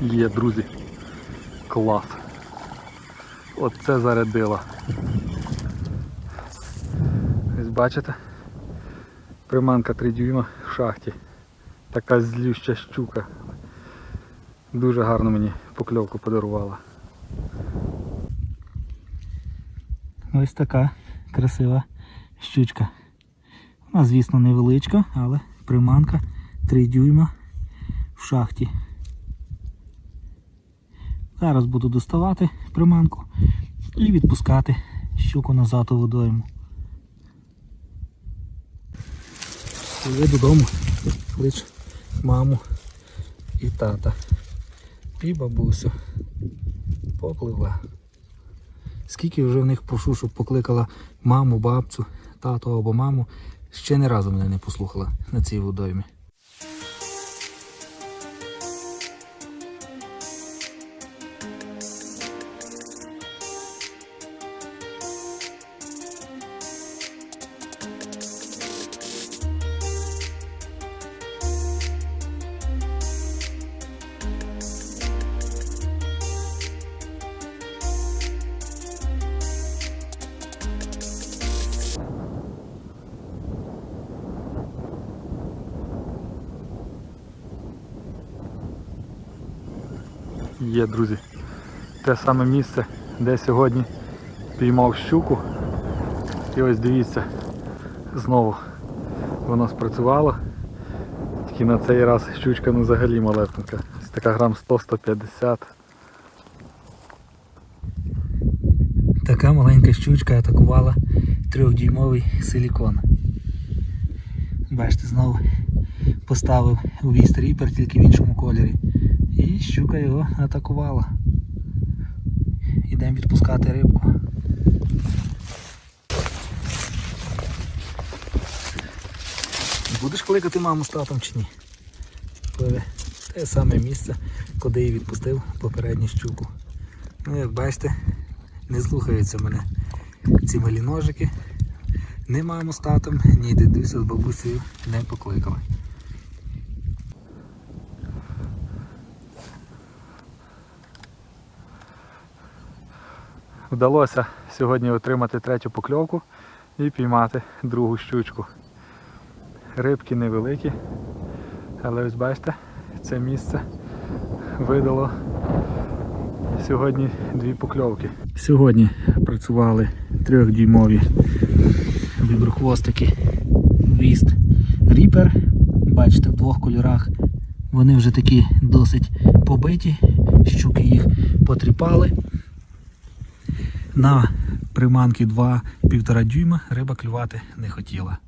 Є, друзі. Клас. Оце зарядило. Ось бачите? Приманка 3 дюйма в шахті. Така злюща щука. Дуже гарно мені покльовку подарувала. Ось така красива щучка. Вона, звісно, невеличка, але приманка 3 дюйма в шахті. Зараз буду доставати приманку і відпускати щуку назад у водойму. Я додому клич маму і тата. І бабусю. Попливла. Скільки вже в них прошу, щоб покликала маму, бабцю, тату або маму, ще ні разу мене не послухала на цій водоймі. Є, друзі. Те саме місце, де сьогодні піймав щуку. І ось дивіться, знову воно спрацювало. Тільки на цей раз щучка ну взагалі малесенька. Ось така грам 100-150. Така маленька щучка атакувала трьохдюймовий силікон. Бачите, знову поставив у віст тільки в іншому кольорі. І щука його атакувала. Ідемо відпускати рибку. Будеш кликати маму з татом чи ні? Те саме місце, куди її відпустив попередню щуку. Ну, як бачите, не слухаються мене ці малі ножики. Ні маму з татом, ні дідуся з бабусею не покликали. Вдалося сьогодні отримати третю покльовку і піймати другу щучку. Рибки невеликі, але ось бачите, це місце видало сьогодні дві покльовки. Сьогодні працювали трьохдюймові віброхвостики Віст Ріпер. Бачите, в двох кольорах. Вони вже такі досить побиті, щуки їх потріпали. На приманки 2-1,5 дюйма риба клювати не хотіла.